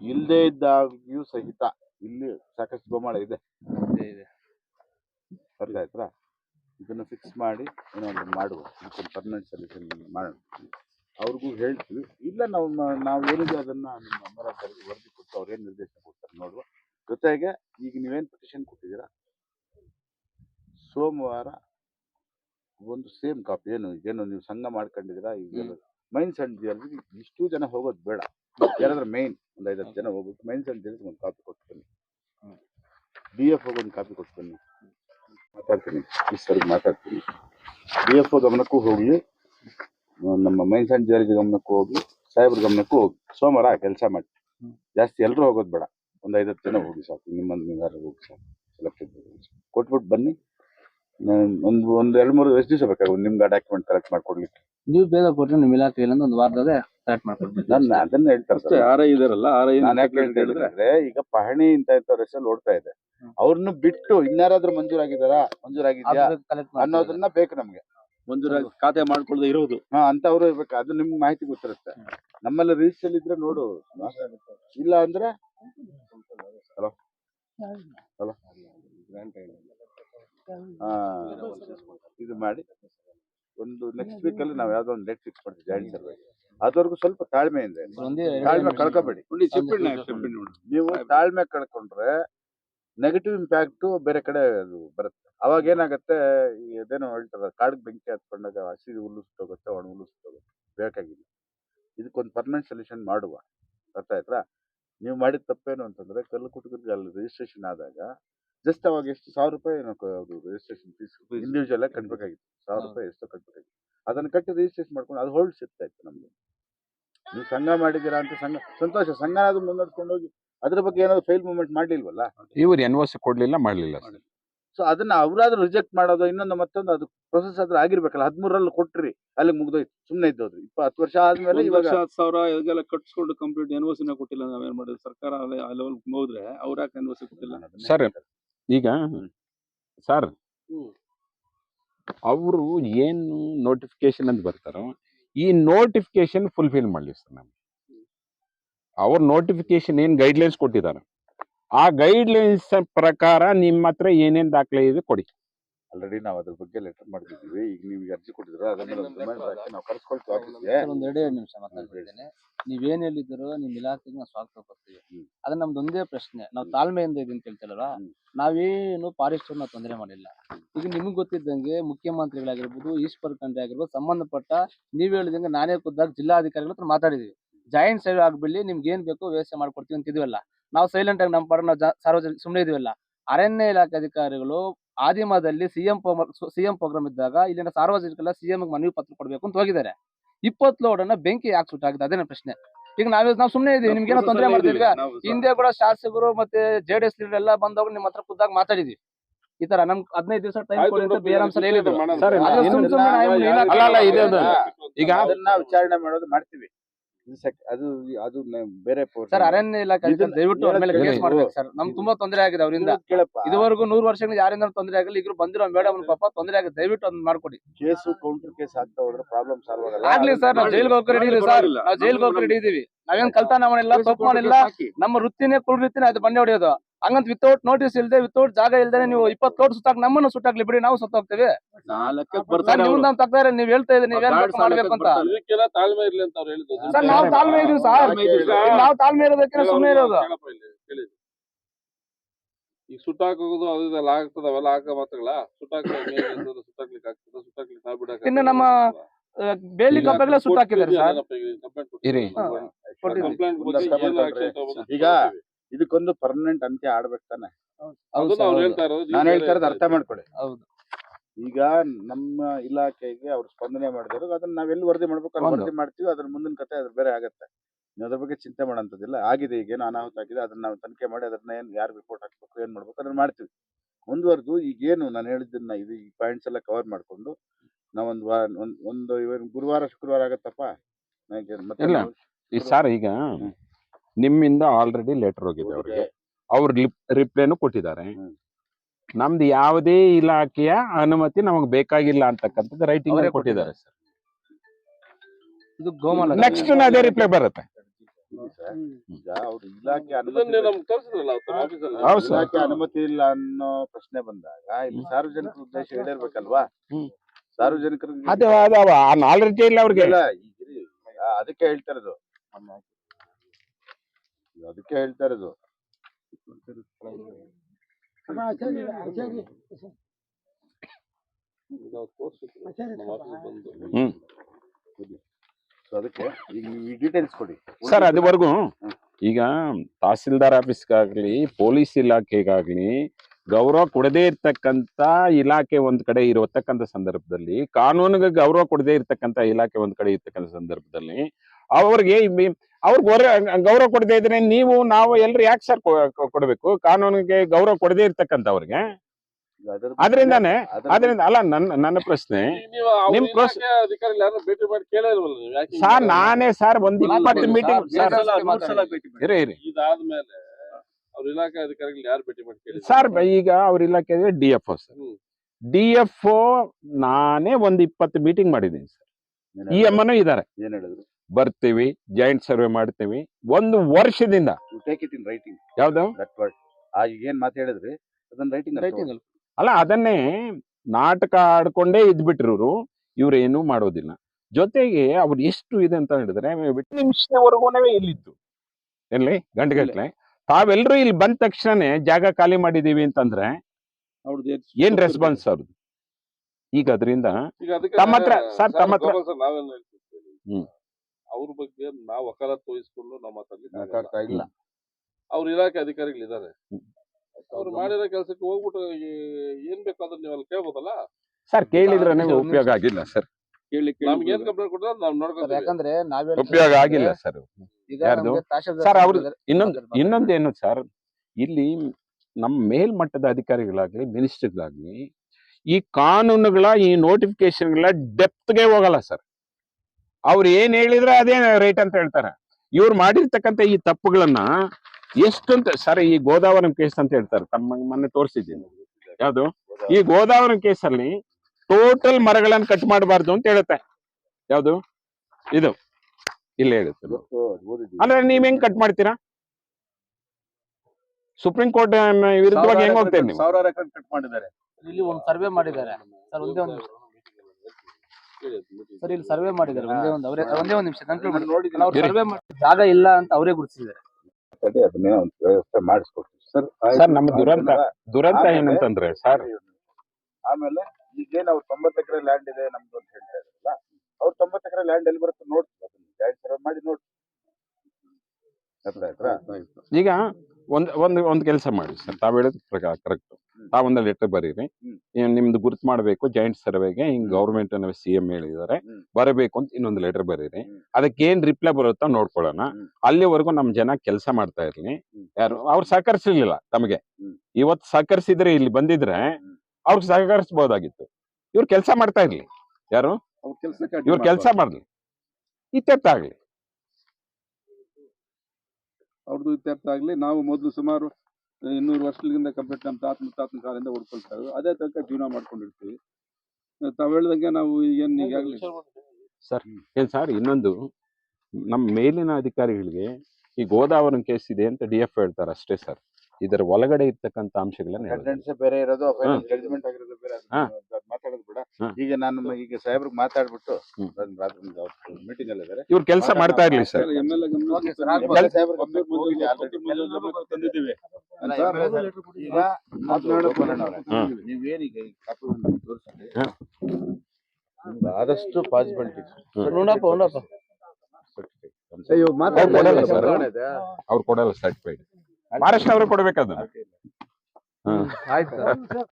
ಇಲ್ಲದೆ ಇದ್ದಾಗ್ಯೂ ಸಹಿತ ಇಲ್ಲಿ ಸಾಕಷ್ಟು ಗೋಮಾಳ ಇದೆ. ಅರ್ಥ ಆಯ್ತಾ ಇದನ್ನು ಫಿಕ್ಸ್ ಮಾಡಿ ಏನೋ ಒಂದು ಮಾಡುವ. ಇದಕ್ಕೊಂದು ಪರ್ಮನೆಂಟ್ ಸೊಲ್ಯೂಷನ್ ಮಾಡೋಣ. ಅವ್ರಿಗೂ ಹೇಳ್ತೀವಿ. ಇಲ್ಲ ನಾವು ನಾವು ಏನಿದೆ ಅದನ್ನ ನಿಮ್ಮ ಅಮರಾವತಿಗೆ ವರದಿ ಕೊಟ್ಟು ಅವ್ರು ಏನು ನಿರ್ದೇಶನ ಕೊಡ್ತಾರೆ ನೋಡುವ. ಜೊತೆಗೆ ಈಗ ನೀವೇನು ಪಿಟಿಷನ್ ಕೊಟ್ಟಿದ್ದೀರಾ? ಸೋಮವಾರ ಒಂದು ಸೇಮ್ ಕಾಪಿ ಏನು ಏನು ನೀವು ಸಂಘ ಮಾಡ್ಕೊಂಡಿದ್ದೀರಾ? ಈಗ ಮೈನ್ಸ್ ಅಂಡ್ ಜಿಯಲ್ಲಿ ಇಷ್ಟು ಜನ ಹೋಗೋದು ಬೇಡ. ಯಾರಾದ್ರೂ ಮೈನ್ ಒಂದು ಐದಾರು ಜನ ಹೋಗ್ಬಿಟ್ಟು ಮೈನ್ಸ್ ಅಂಡ್ ಜಿಯಲ್ಲಿ ಒಂದು ಕಾಪಿ ಕೊಟ್ಟು ಬನ್ನಿ ಡಿ ಎಫ್ ಒಂದು ಕಾಪಿ ಕೊಟ್ಟು ಬನ್ನಿ ಮಾತಾಡ್ತೀನಿ. ಈ ಸರಿ ಮಾತಾಡ್ತೀನಿ ಡಿ ಎಫ್ ಒ ಗಮನಕ್ಕೂ ಹೋಗಲಿ. ನಮ್ಮ ಮೈನ್ಸ್ ಅಂಡ್ ಜಿಯಲ್ಲಿ ಗಮನಕ್ಕೂ ಹೋಗಲಿ. ಸಾಹೇಬ್ರ ಗಮನಕ್ಕೂ ಹೋಗಿ ಸೋಮವಾರ ಕೆಲಸ ಮಾಡಿ. ಜಾಸ್ತಿ ಎಲ್ಲರೂ ಹೋಗೋದು ಬೇಡ. ಒಂದು ಐದತ್ತು ಜನ ಹೋಗಿ ಸಾಕು ನಿಮ್ಮನ್ನು ನೀವು ಯಾರು ಹೋಗಿ ಸಾಕು. ಸೆಲೆಕ್ಟೆಡ್ ಕೊಟ್ಬಿಟ್ಟು ಬನ್ನಿ ಒಂದು ಒಂದು ಎರಡು ಮೂರು ಎಷ್ಟು ದಿವಸ ಬೇಕಾಗುತ್ತೆ ನಿಮ್ಗೆ ಡಾಕ್ಯುಮೆಂಟ್ ಕಲೆಕ್ಟ್ ಮಾಡ್ಕೊಡ್ಲಿಕ್ಕೆ? ನೀವು ಬೇಗ ಕೊಟ್ಟರೆ ನಿಮ್ಮ ಇಲಾಖೆಯಲ್ಲಿ ಒಂದು ವಾರದಲ್ಲೇ ಸ್ಟಾರ್ಟ್ ಮಾಡ್ಕೊಡ್ತೀನಿ ನಾನು ಅದನ್ನ ಹೇಳ್ತಾರೆ ಸರ್. ಆರ್ ಐ ಇದಾರಲ್ಲ ಆರ್ ಐ ನಾನು ಯಾಕೆ ಹೇಳ್ತಾ ಇದ್ದೀನಿ ಈಗ ಪಹಣಿ ಇಂತ ಇಂಥ ಹೆಸರಲ್ಲಿ ಓಡ್ತಾ ಇದೆ. ಅವ್ರನ್ನ ಬಿಟ್ಟು ಇನ್ಯಾರಾದ್ರೂ ಮಂಜೂರಾಗಿದ್ದಾರಾ? ಮಂಜೂರಾಗಿದ್ಯಾ? ಅನ್ನೋದನ್ನ ಬೇಕು ನಮ್ಗೆ. ಮಂಜೂರಾಗಿ ಖಾತೆ ಮಾಡ್ಕೊಳ್ಳದೆ ಇರೋದು. ಹಾ ಅವರು ಇರ್ಬೇಕು. ಅದು ನಿಮ್ಗೆ ಮಾಹಿತಿ ಗೊತ್ತಿರುತ್ತೆ. ನಮ್ಮಲ್ಲಿ ರಿಜಿಸ್ಟರ್ ಇದ್ರೆ ನೋಡು. ಇಲ್ಲ ಅಂದ್ರೆ ಹಲೋ. ಇದು ಮಾಡಿ. ಒಂದು ನೆಕ್ಸ್ಟ್ ವೀಕ್ ಅಲ್ಲಿ ನಾವು ಯಾವ್ದೋ ಒಂದು ಡೇಟ್ ಫಿಕ್ಸ್ ಮಾಡ್ತೀವಿ ಜಾಯಿಂಟ್ ಸರ್ವೆ ಅದ್ವರೆಗೂ ಸ್ವಲ್ಪ ತಾಳ್ಮೆಯಿಂದ. ತಾಳ್ಮೆ ಕಳ್ಕೊಬೇಡಿ. ನೀವು ತಾಳ್ಮೆ ಕಳ್ಕೊಂಡ್ರೆ ನೆಗೆಟಿವ್ ಇಂಪ್ಯಾಕ್ಟ್ ಬೇರೆ ಕಡೆ ಅದು ಬರುತ್ತೆ. ಅವಾಗ ಏನಾಗುತ್ತೆ ಅದೇನೋ ಹೇಳ್ತಾರೆ ಕಾಡಿಗೆ ಬೆಂಕಿ ಹತ್ಕೊಂಡಾಗ ಹಸಿ ಹುಲ್ಲು ಸುತ್ತೋಗುತ್ತೆ ಒಣ ಹುಲ್ಲು ಸುತ್ತೋಗುತ್ತೆ ಬೇಕಾಗಿಲ್ಲ. ಇದಕ್ಕೊಂದು ಪರ್ಮನೆಂಟ್ ಸೊಲ್ಯೂಷನ್ ಮಾಡುವ. ಅರ್ಥ ಆಯ್ತಾ? ನೀವು ಮಾಡಿದ ತಪ್ಪೇನು ಅಂತಂದ್ರೆ ಕಲ್ಲು ಕುಟುಕರಿಗೆ ಅಲ್ಲಿ ರಿಜಿಸ್ಟ್ರೇಷನ್ ಆದಾಗ ಜಸ್ಟ್ ಅವಾಗ ಎಷ್ಟು ಸಾವಿರ ರೂಪಾಯಿ ಏನೋ ಕ- ಅದು ರಿಜಿಸ್ಟ್ರೇಷನ್ ಫೀಸ್ ಇಂಡಿವಿಜುವಲ್ ಆಗಿ ಕಟ್ಟಬೇಕಾಗಿತ್ತು ಸಾವಿರ ರೂಪಾಯಿ ಎಷ್ಟೋ ಕಟ್ಬೇಕಾಗಿತ್ತು. ಅದನ್ನ ಕಟ್ಟಿ ರಿಜಿಸ್ಟ್ರೇಷನ್ ಮಾಡ್ಕೊಂಡು ಅದು ಹೋಲ್ಡ್ ಸಿಗ್ತಾ ಇತ್ತು ನಮ್ಗೆ ನೀವು ಸಂಘ ಮಾಡಿದ್ದೀರಾ ಅಂತ ಸಂಘ ಸಂತೋಷ. ಸಂಘ ಅದು ಮುನ್ನಡೆಸ್ಕೊಂಡು ಹೋಗಿ ಅದ್ರ ಬಗ್ಗೆ ಏನಾದ್ರು ಫೈಲ್ ಮೂವ್ಮೆಂಟ್ ಮಾಡ್ಲಿಲ್ವಲ್ಲ? ಇವ್ರು ಎನ್ ಸಿ ಕೊಡ್ಲಿಲ್ಲ ಮಾಡ್ಲಿಲ್ಲ ಸರ್. ಸೊ ಅದನ್ನ ಅವರಾದ್ರೂ ರಿಜೆಕ್ಟ್ ಮಾಡೋದು ಇನ್ನೊಂದು ಮತ್ತೊಂದು ಅದು ಪ್ರೊಸೆಸ್ ಆದ್ರೂ ಆಗಿರ್ಬೇಕಲ್ಲ. ಹದಿಮೂರಲ್ಲಿ ಕೊಟ್ರಿ ಅಲ್ಲಿ ಮುಗ್ದೋಯ್ತು. ಸುಮ್ಮನೆ ಇದ್ದೋದು ಇಪ್ಪ ಹತ್ತು ವರ್ಷ ಆದ್ಮೇಲೆ ಇವಾಗ ಹತ್ತು ಸಾವಿರ ಇದೆಲ್ಲ ಕಟ್ಸ್ಕೊಂಡು ಕಂಪ್ಲೀಟ್ ಎನ್ ಓ ಸಿನ ಕೊಟ್ಟಿಲ್ಲ ನಾವೇನ್ ಮಾಡಿದ್ರು ಸರ್ಕಾರ ಆ ಲೆವೆಲ್ ಹೋದ್ರೆ ಅವ್ರ ಯಾಕೆ ಎನ್ ಓ ಸಿ ಕೊಟ್ಟಿಲ್ಲ ಸರ್ ಈಗ ಸರ್ ಅವರು ಏನು ನೋಟಿಫಿಕೇಶನ್ ಅಂತ ಬರ್ತಾರೋ ಈ ನೋಟಿಫಿಕೇಶನ್ ಫುಲ್ಫಿಲ್ ಮಾಡಲಿ ಸರ್ ನಮ್ಗೆ. ಅವ್ರ ನೋಟಿಫಿಕೇಶನ್ ಏನ್ ಗೈಡ್ಲೈನ್ಸ್ ಕೊಟ್ಟಿದ್ದಾರೆ? ಆ ಗೈಡ್ ಲೈನ್ಸ್ ಪ್ರಕಾರ ನಿಮ್ಮ ಹತ್ರ ಏನೇನು ದಾಖಲೆ ಇದೆ ಕೊಡಿ. ಆಲ್ರೆಡಿ ನಾವು ಅದ್ರ ಬಗ್ಗೆ ಲೆಟರ್ ಮಾಡಿದ್ದೀವಿ ಈಗ ನೀವು ಅರ್ಜಿ ಕೊಟ್ಟಿದ್ರು ನಾವು ಕರ್ಸ್ಕೊಳ್ತೀವಿ ಆಫೀಸ್ಗೆ ಒಂದು ಎರಡೇ ನಿಮಿಷ ನೀವೇನ್ ಹೇಳಿದ್ರು ನಿಮ್ ಇಲಾಖೆಗೆ ನಾವು ಸ್ವಾಗತ ಕೊಡ್ತೀವಿ. ಅದ್ರ ಅದು ನಮ್ದು ಒಂದೇ ಪ್ರಶ್ನೆ. ನಾವು ತಾಳ್ಮೆಯಿಂದ ಇದೀನಿ ಹ್ಮ್. ನಾವೇನು ಫಾರೆಸ್ಟ್ ನಾವು ತೊಂದರೆ ಮಾಡಿಲ್ಲ. ಈಗ ನಿಮ್ಗೆ ಗೊತ್ತಿದ್ದಂಗೆ ಮುಖ್ಯಮಂತ್ರಿಗಳಾಗಿರ್ಬೋದು ಈಶ್ವರ್ ಖಂಡ್ರೆ ಆಗಿರ್ಬೋದು ಸಂಬಂಧಪಟ್ಟ ನೀವ್ ಹೇಳಿದಂಗೆ ನಾನೇ ಖುದ್ದಾಗ ಜಿಲ್ಲಾಧಿಕಾರಿಗಳ ಹತ್ರ ಮಾತಾಡಿದೀವಿ. ಜಾಯಿಂಟ್ ಸೇವೆ ಆಗ್ಬಿಡ್ಲಿ ನಿಮ್ಗೆ ಏನ್ ಬೇಕೋ ವ್ಯವಸ್ಥೆ ಮಾಡ್ಕೊಡ್ತೀವಿ ಅಂತಿದ್ವಲ್ಲ ನಾವು ಸೈಲೆಂಟ್ ಆಗಿ ನಮ್ಮ ಪಾಡ ನಾವು ಸಾರ್ವಜನಿಕ ಸುಮ್ಮನೆ ಇದೀವಲ್ಲ ಅರಣ್ಯ ಇಲಾಖೆ ಅಧಿಕಾರಿಗಳು ಆದಿಮದಲ್ಲಿ ಸಿಎಂ ಸಿಎಂ ಪ್ರೋಗ್ರಾಮ್ ಇದ್ದಾಗ ಇಲ್ಲಿನ ಸಾರ್ವಜನಿಕರೆಲ್ಲ ಸಿಎಂ ಮನವಿ ಪತ್ರ ಕೊಡ್ಬೇಕು ಅಂತ ಹೋಗಿದ್ದಾರೆ. ಇಪ್ಪತ್ತು ಲೋಡನ್ನ ಬೆಂಕಿ ಯಾಕೆ ಸುಟ್ಟಾಗಿದೆ ಅದೇನ ಪ್ರಶ್ನೆ. ಈಗ ನಾವೇ ನಾವು ಸುಮ್ಮನೆ ಇದೀವಿ ನಿಮ್ಗೆ ಏನೋ ತೊಂದರೆ ಮಾಡ್ತೀವಿ ಹಿಂದೆ ಕೂಡ ಶಾಸಕರು ಮತ್ತೆ ಜೆ ಡಿ ಎಸ್ ಎಲ್ಲ ಬಂದವಾಗ ನಿಮ್ಮ ಹತ್ರ ಖುದ್ದಾಗ ಮಾತಾಡಿದ್ವಿ. ಈ ತರ ನಮ್ ಹದಿನೈದು ದಿವಸ ಟೈಮ್ ಸರ್ ಹೇಳಿದ್ರು. ಈಗ ಅದನ್ನ ವಿಚಾರಣೆ ಮಾಡೋದು ಮಾಡ್ತೀವಿ. ಇದು ಅದು ಅದು ನ- ಬೇರೆ portion. ಸರ್ ಅರಣ್ಯ ಇಲಾಖೆ ಅಧಿಕಾರಿ ಇದನ್ನ- ದಯವಿಟ್ಟು ಅವ್ರ ಮೇಲೆ ಹೇಳಿ. ಕೇಸ್ ಮಾಡ್ಬೇಕು ಸರ್. ನಮ್ಗೆ ತುಂಬಾ ತೊಂದರೆ ಆಗಿದೆ ಅವರಿಂದ. ಕೇಳಪ್ಪ. ಇದುವರೆಗೂ ನೂರು ವರ್ಷಗಳಿಂದ ಯಾರಿಂದ ತೊಂದರೆ ಆಗಲಿ ಈಗ ಬಂದಿರೋ ಮೇಡಮ್ ಪಾಪ ತೊಂದರೆ ಆಗಿದೆ ದಯವಿಟ್ಟು ಅದನ್ನ ಮಾಡ್ಕೊಡಿ. ಕೇಸು ಕೌಂಟರ್ ಕೇಸ್ ಆಗ್ತಾ ಹೋದ್ರೆ ಪ್ರಾಬ್ಲಮ್ ಸಾಲ್ವ್ ಆಗಲ್ಲ. ಆಗ್ಲಿ ಸರ್ ನಾವು ಜೈಲ್ಗೆ ಹೋಗಿ ರೆಡಿ ಇದೀವಿ ಸರ್. ನಾವು ಜೈಲ್ಗೆ ಹೋಗಿ ರೆಡಿ ಇದೀವಿ ನಾವೇನ್ ಕಲ್ತಾನ ಮಾಡಿಲ್ಲ ತಪ್ಪು ಮಾಡಿಲ್ಲ ನಮ್ಮ ವೃತ್ತಿನೇ ಕುಳ್ ವೃತ್ತಿನೇ ಅದು ಬಂಡೆ ಹೊಡೆಯೋದು. ಹಂಗಂತ ವಿತೌಟ್ ನೋಟಿಸ್ ಇಲ್ಲದೆ ವಿತೌಟ್ ಜಾಗ ಇಲ್ದೇ ನೀವು ಇಪ್ಪತ್ತು ಕೋಟಿ ಸುತ್ತಾಕ್ ನಮ್ಮನ್ನು ಸುಟ್ಟಾಕ್ಲಿ ಬಿಡಿ ನಾವು ಅವ್ರು. ನಿಮ್ಮನ್ನ ತಗ್ದಾರೆ ನೀವ್ ಹೇಳ್ತಾ ಇದ್ರಿ ನೀವೇನ್ ಮಾಡ್ಬೇಕು ಅಂತ. ತಾಳ್ಮೆ ಇರ್ಲಿ ಅಂತ ಸರ್ ನಾವು ತಾಳ್ಮೆ ಇದೀವಿ ಸರ್. ತಾಳ್ಮೆ ಇದೀವಿ. ಇಲ್ಲಿ ನಾವು ತಾಳ್ಮೆ ಇರೋದಕ್ಕೆ ಸುಮ್ಮನೆ ಇರೋದು. ಈಗ ಸುಟ್ಟಾಕೋದು ಅದು ಇದೆಲ್ಲ ಆಗ್ತದ? ಅವೆಲ್ಲ ಆಗ ಮಾತುಗಳ? ಸುಟ್ಟಾಕ ಸುಟ್ಟಾಕ್ಲಿಕ್ಕೆ ಆಗ್ತದ? ಸುಟ್ಟಾಕ್ಲಿಕ್ಕೆ ನಾವು ಬಿಡಕ್ಕೆ ಇನ್ನು ನಮ್ಮ ಬೇಲಿ ಕಪ್ಪೆಗಳ ಸುಟ್ಟಾಕಿದ್ದಾರೆ ಸರ್. ಇರಿ. ಕಂಪ್ಲೇಂಟ್ ಒಂದು ಈಗ ಇದಕ್ಕೊಂದು ಪರ್ಮನೆಂಟ್ ಅಂತ್ಯ ಆಡ್ಬೇಕು ತಾನೆ. ನಾನು ಹೇಳ್ತಾ ಇರೋದು ಅರ್ಥ ಮಾಡ್ಕೊಳ್ಳಿ. ಹೌದು. ಈಗ ನಮ್ಮ ಇಲಾಖೆಗೆ ಅವ್ರು ಸ್ಪಂದನೆ ಮಾಡಿದ್ರು ಅದನ್ನ ನಾವೆಲ್ಲಿ ವರದಿ ಮಾಡ್ಬೇಕು ಅಲ್ಲಿ. ವರದಿ ಮಾಡ್ತೀವಿ ಅದ್ರ ಮುಂದಿನ ಕತೆ ಅದ್ರ ಬೇರೆ ಆಗತ್ತೆ. ನೀವು ಅದ್ರ ಬಗ್ಗೆ ಚಿಂತೆ ಮಾಡೋಂಥದ್ದಿಲ್ಲ ಆಗಿದೆ ಈಗ ಏನು ಅನಾಹುತ ಆಗಿದೆ ಅದನ್ನ ನಾವು ತನಿಖೆ ಮಾಡಿ ಅದನ್ನ ಏನು ಯಾರು ರಿಪೋರ್ಟ್ ಹಾಕ್ಬೇಕು ಏನ್ ಮಾಡ್ಬೇಕು ಅದನ್ನ ಮಾಡ್ತೀವಿ. ಮುಂದುವರೆದು ಈಗೇನು ನಾನು ಹೇಳಿದ್ದನ್ನ ಇದು ಈ ಪಾಯಿಂಟ್ಸ್ ಎಲ್ಲ ಕವರ್ ಮಾಡ್ಕೊಂಡು ನಾವೊಂದು ವಾರ ಒಂದ್ ಒಂದು ಇವನ್ ಗುರುವಾರ ಶುಕ್ರವಾರ ಆಗತ್ತಪ್ಪ? ನನಗೆ ಮತ್ತೆ ಇಲ್ಲ. ಈ ಸರ್ ಈಗ ನಿಮ್ಮಿಂದ ಆಲ್ರೆಡಿ ಲೆಟರ್ ಹೋಗಿದೆ ಅವ್ರಿಗೆ. ಅವ್ರ ರಿಪ್ಲೈನು ಕೊಟ್ಟಿದ್ದಾರೆ. ನಮ್ದು ಯಾವುದೇ ಇಲಾಖೆಯ ಅನುಮತಿ ನಮಗೆ ಬೇಕಾಗಿಲ್ಲ ಅಂತಕ್ಕಂಥದ್ದು ರೈಟಿಂಗ್ ಕೊಟ್ಟಿದ್ದಾರೆ ಸರ್. ಇದು ಗೋಮಾಲ ನೆಕ್ಸ್ಟ್ ಅದೇ ರಿಪ್ಲೈ ಬರುತ್ತೆ. ಇಲಾಖೆ ಅನುಮತಿ ನಮ್ಗೆ ತೋರಿಸಿದ್ರಲ್ಲ ಆಫೀಸಲ್ಲಿ ಹೌದು ಸರ್. ಇಲಾಖೆ ಅನುಮತಿ ಇಲ್ಲ ಅನ್ನೋ ಪ್ರಶ್ನೆ ಬಂದಾಗ ಇಲ್ಲಿ ಸಾರ್ವಜನಿಕರ ಉದ್ದೇಶ ಹೇಳಿರ್ಬೇಕಲ್ವಾ ಸಾರ್ವಜನಿಕರ ಸಾರ್ವಜನಿಕರಿಗೆ ಅದು ನಾಲೆಡ್ಜ್ ಇಲ್ಲ ಅವ್ರಿಗೆ. ಅದಕ್ಕೆ ಹೇಳ್ತಾ ಇರೋದು. ಈಗ ಅದಕ್ಕೆ ಹೇಳ್ತಾ ಇರೋದು. ಹ್ಮ್. ಅದಕ್ಕೆ ಈಗ ನೀವು ಈ ಡೀಟೇಲ್ಸ್ ಕೊಡಿ. ಸರ್ ಅದುವರೆಗೂ ಈಗ ತಹಸೀಲ್ದಾರ್ ಆಫೀಸ್ಗಾಗ್ಲಿ ಪೊಲೀಸ್ ಇಲಾಖೆಗಾಗ್ಲಿ ಗೌರವ ಕೊಡದೇ ಇರ್ತಕ್ಕಂತ ಇಲಾಖೆ ಒಂದ್ ಕಡೆ ಇರತಕ್ಕಂತ ಸಂದರ್ಭದಲ್ಲಿ ಕಾನೂನಿಗೆ ಗೌರವ ಕೊಡದೇ ಇರ್ತಕ್ಕಂತ ಇಲಾಖೆ ಒಂದ್ ಕಡೆ ಇರ್ತಕ್ಕಂಥ ಸಂದರ್ಭದಲ್ಲಿ ಅವ್ರಿಗೆ ಅವ್ರಿಗೆ ಹೊರ- ಗೌರವ ಕೊಡದೇ ಇದ್ರೆ ನೀವು ನಾವು ಎಲ್ರು ಯಾಕೆ ಸರ್ ಕೊಡಬೇಕು? ಕಾನೂನಿಗೆ ಗೌರವ ಕೊಡದೇ ಇರ್ತಕ್ಕಂಥವ್ರಿಗೆ ಅದ್ರಿಂದಾನೆ ಅದರ- ಅದರಿಂದ ಅಲ್ಲ ನನ್ನ ನನ್ನ ಪ್ರಶ್ನೆ ಅವ್ರ ನಿಮ್ ಹಿಂಗೆ ಸರ್ ನಾನೇ ಸರ್ ಒಂದ್ ಇಪ್ಪತ್ತು ಮೀಟಿಂಗ್ ಸರ್, ಸರ್ ಸಲ, ಭೇಟಿ ಮಾಡಿ. ಇರಿ ಇರಿ. ಇದಾದ್ಮೇಲೆ ಅವ್ರ ಇಲಾಖೆ ಅಧಿಕಾರಿಗಳು ಯಾರು ಭೇಟಿ ಮಾಡಿ ಕೇಳಿದ್ರು? ಸರ್ ಈಗ ಅವ್ರ ಇಲಾಖೆ D F O sir. D F O ನಾನೇ ಒಂದ್ ಇಪ್ಪತ್ತು ಮೀಟಿಂಗ್ ಮಾಡಿದ್ದೀನಿ ಸರ್. ಇ ಎಂ ಇದಾರೆ. ಇದ್ದಾರೆ ಏನ್ ಹೇಳಿದ್ರು? ಬರ್ತೀವಿ ಜಾಯಿಂಟ್ ಸರ್ವೆ ಮಾಡ್ತೀವಿ. ಒಂದು ವರ್ಷದಿಂದ. ಟೇಕ್ ಇಟ್ ಇನ್ ರೈಟಿಂಗ್ ಯಾವ್ದು? ದಟ್ ವರ್ಡ್ ಆ ಏನ್ ಮಾತು ಹೇಳಿದ್ರಿ? ಅದನ್ನ ರೈಟಿಂಗ್ ರೈಟಿಂಗ್ ಅಲ್ಲಿ. ಅದನ್ನೇ ನಾಟಕ ಆಡ್ಕೊಂಡೇ ಇದ್ಬಿಟ್ರು ಇವ್ರು ಏನೂ ಮಾಡೋದಿಲ್ಲ. ಜೊತೆಗೆ ಅವ್ರು ಎಷ್ಟು ಇದೆ ಅಂತ ಹೇಳಿದ್ರೆ ಬಿಟ್ಟು ನಿಮಿಷದವರೆಗೂ ಇಲ್ಲಿತ್ತು ಎಲ್ಲಿ? ಗಂಟೆಗಟ್ಲೆ. ತಾವೆಲ್ಲರೂ ಇಲ್ಲಿ ಬಂದ ತಕ್ಷಣನೇ ಜಾಗ ಖಾಲಿ ಮಾಡಿದೀವಿ ಅಂತಂದ್ರೆ ಅವ್ರದ್ದು ಏನ್ ರೆಸ್ಪಾನ್ಸ್ ಅವ್ರದ್ದು ಈಗ ಅದರಿಂದ ಈಗ ತಮ್ಮ ಹತ್ರ- ಸರ್, ತಮ್ಮ ಹತ್ರ- ಹ್ಮ್. ಅವ್ರ ಬಗ್ಗೆ ನಾವು ವಕಾಲತ್ ವಹಿಸ್ಕೊಂಡು ನಾವು ಮಾತಾಡ್ಲಿಕ್ಕೆ. ಇಲ್ಲ. ಅವ್ರ ಇಲಾಖೆ ಅಧಿಕಾರಿಗಳು ಇದಾರೆ ಹ್ಮ್. ಅವ್ರು ಮಾಡಿರೋ ಕೆಲಸಕ್ಕೆ ಹೋಗ್ಬಿಟ್ಟು ಏನ್ ಬೇಕಾದ್ರೂ ನೀವು ಅಲ್ಲಿ ಕೇಳ್ಬೋದಲ್ಲ? ಸರ್ ಕೇಳಿದ್ರೆ ಉಪಯೋಗ ಆಗಿಲ್ಲ ಸರ್. ಕೇಳಿ ನಮ್ಗೆ ಏನ್ ಕಂಪ್ಲೇಂಟ್ ಕೊಟ್ಟರೆ ನಾವ್ ಸರ್, ಯಾಕಂದ್ರೆ ನಾವೇ ಉಪಯೋಗ ಆಗಿಲ್ಲ ಸರ್. ಸರ್ ಅವ್ರು. ಇನ್ನೊಂದು ಇನ್ನೊಂದೇನು ಸರ್ ಇಲ್ಲಿ ನಮ್ಮ ಮೇಲ್ಮಟ್ಟದ ಅಧಿಕಾರಿಗಳಾಗ್ಲಿ ಮಿನಿಸ್ಟರ್ಗಳಾಗ್ಲಿ ಈ ಕಾನೂನುಗಳ ಈ ನೋಟಿಫಿಕೇಶನ್ಗಳ ಡೆಪ್ತ್ಗೆ ಹೋಗಲ್ಲ ಸರ್. ಅವ್ರು ಏನ್ ಹೇಳಿದ್ರೆ ಅದೇ ರೈಟ್ ಅಂತ ಹೇಳ್ತಾರೆ. ಇವ್ರು ಮಾಡಿರ್ತಕ್ಕಂಥ ಈ ತಪ್ಪುಗಳನ್ನ ಎಷ್ಟಂತ ಸರಿ ಈ ಗೋದಾವರಂ ಕೇಸ್ ಅಂತ ಹೇಳ್ತಾರೆ. ತಮ್ಮ ಮೊನ್ನೆ ತೋರಿಸಿದ್ದೀನಿ. ಯಾವುದು? ಈ ಗೋದಾವರಂ ಕೇಸ್ ಅಲ್ಲಿ ಟೋಟಲ್ ಮರಗಳನ್ನ ಕಟ್ ಮಾಡಬಾರ್ದು ಅಂತ ಹೇಳುತ್ತೆ. ಯಾವುದು? ಇದು. ಇಲ್ಲೇ ಹೇಳುತ್ತೆ. ಅದು ಅಂದ್ರೆ ನೀವ್ ಹೆಂಗ್ ಕಟ್ ಮಾಡ್ತೀರಾ? ಸುಪ್ರೀಂ ಕೋರ್ಟ್ ವಿರುದ್ಧವಾಗಿ ಹೆಂಗ್ ಹೋಗ್ತೇನೆ ನೀವು? ಸಾವಿರಾರು ಎಕರೆ ಕಟ್ ಮಾಡಿದ್ದಾರೆ. ಇಲ್ಲಿ ಒಂದು ಸರ್ವೆ ಮಾಡಿದ್ದಾರೆ. ಸರ್ ಒಂದೇ ಒಂದು ಸರ್ ಇಲ್ಲಿ ಸರ್ವೆ ಮಾಡಿದ್ದಾರೆ. ಒಂದೇ ಒಂದು ಅವರೇ ಒಂದೇ ಒಂದು ನಿಮಿಷ ಕನ್ಕ್ಲೂಡ್. ಅವ್ರು ಸರ್ವೆ ಮಾಡಿ ಜಾಗ ಇಲ್ಲ ಅಂತ ಅವರೇ ಗುರುತಿಸಿದ್ದಾರೆ. ಅದನ್ನೇ ಒಂದು ವ್ಯವಸ್ಥೆ ಮಾಡಿಸ್ಕೊಡ್ತೀವಿ. ಸರ್ ಸರ್ ನಮ್ಮ ದುರಂತ ದುರಂತ ಏನಂತಂದ್ರೆ ಸರ್ ಆಮೇಲೆ ಈಗೇನು ಅವ್ರು ತೊಂಬತ್ತು ಎಕರೆ ಲ್ಯಾಂಡ್ ಇದೆ ನಮ್ದು ಅಂತ ಹೇಳ್ತಾ ಇದ್ರಲ್ಲ ಅವ್ರು ತೊಂಬತ್ತು ಎಕರೆ ಲ್ಯಾಂಡ್ ಎಲ್ಲಿ ಬರುತ್ತೆ ನೋಡ್ತೀವಿ. ಅದನ್ನ ಸರ್ವೆ ಮಾಡಿ ನೋಡ್ತೀವಿ. ಈಗ ಒಂದ್ ಒಂದ್ ಒಂದ್ ಕೆಲಸ ಮಾಡಿ ಸರ್. ತಾವ್ ಹೇಳಿದ ಪ್ರಕಾರ ಕರೆಕ್ಟ್ ತಾವೊಂದು ಲೆಟರ್ ಬರೀರಿ. ನಿಮ್ದು ಗುರುತು ಮಾಡ್ಬೇಕು ಜಾಯಿಂಟ್ ಸರ್ವೆಗೆ ಹಿಂಗ್ ಗೌರ್ಮೆಂಟ್ ಸಿ ಎಂ ಹೇಳಿದ್ದಾರೆ. ಹ್ಮ್. ಬರಬೇಕು ಅಂತ ಇನ್ನೊಂದು ಲೆಟರ್ ಬರೀರಿ. ಅದಕ್ಕೆ ಏನ್ ರಿಪ್ಲೈ ಬರುತ್ತೋ ನೋಡ್ಕೊಳ್ಳೋಣ. ಅಲ್ಲಿವರೆಗೂ ನಮ್ ಜನ ಕೆಲಸ ಮಾಡ್ತಾ ಇರ್ಲಿ. ಯಾರು ಅವ್ರು ಸಹಕರಿಸಲಿಲ್ಲ ತಮಗೆ. ಇವತ್ತು ಸಹಕರಿಸಿದ್ರೆ ಇಲ್ಲಿ ಬಂದಿದ್ರೆ ಅವ್ರ ಅವ್ರಿಗೆ ಸಹಕರಿಸಬಹುದಾಗಿತ್ತು ಇವ್ರು ಕೆಲಸ ಮಾಡ್ತಾ ಇರ್ಲಿ. ಯಾರು? ಇವ್ರು ಕೆಲಸ ಮಾಡ್ಲಿ. ಇತ್ಯರ್ಥ ಆಗ್ಲಿ ಅವ್ರದ್ದು ಇತ್ಯರ್ಥ ಆಗಲಿ ನಾವು ಮೊದಲು ಸುಮಾರು ಇನ್ನೂರು ವರ್ಷಗಳಿಂದ ಕಂಪ್ಲೀಟ್ ನಮ್ಮ ತಾತ ತಾತನ ಕಾಲದಿಂದ ಅದೇ ತನಕ ಜೀವನ ಮಾಡ್ಕೊಂಡಿರ್ತೀವಿ. ತಾವು ಹೇಳ್ದಂಗೆ ನಾವು ಈಗೇನು ಈಗಾಗಲೇ ಏನ್ ಸರ್ ಇನ್ನೊಂದು ನಮ್ಮ ಮೇಲಿನ ಅಧಿಕಾರಿಗಳಿಗೆ ಈ ಗೋದಾವರಿ ಕೇಸ್ ಇದೆ ಅಂತ ಡಿ ಎಫ್ ಹೇಳ್ತಾರೆ ಅಷ್ಟೇ ಸರ್. ಇದರ ಒಳಗಡೆ ಇರ್ತಕ್ಕಂಥ ಅಂಶಗಳನ್ನ ಬೇರೆ ಇರೋದು ಜಡ್ಜ್ಮೆಂಟ್ ಆಗಿರೋದು ಬೇರೆ ಮಾತಾಡೋದು ಬೇಡ. ಈಗ ನಾನು ಈಗ ಸಾಹೇಬ್ರಿಗೆ ಮಾತಾಡ್ಬಿಟ್ಟು ಮೀಟಿಂಗ್ ಅಲ್ಲಿ ಇದಾರೆ. ಇವ್ರು ಕೆಲಸ ಮಾಡ್ತಾ ಇರ್ಲಿ ಸರ್. ನೀವೇನೀಗ ಆದಷ್ಟು ಪಾಸಿಬಿಲಿಟಿ ನೋಡಪ್ಪ ನೋಡಪ್ಪ. ಅವ್ರು ಕೊಡಲ್ಲ ಸರ್ಟಿಫೈಡ್ ಮಹಾರಾಷ್ಟ್ರ ಅವ್ರಿಗೆ ಹ್ಮ್. ಆಯ್ತು.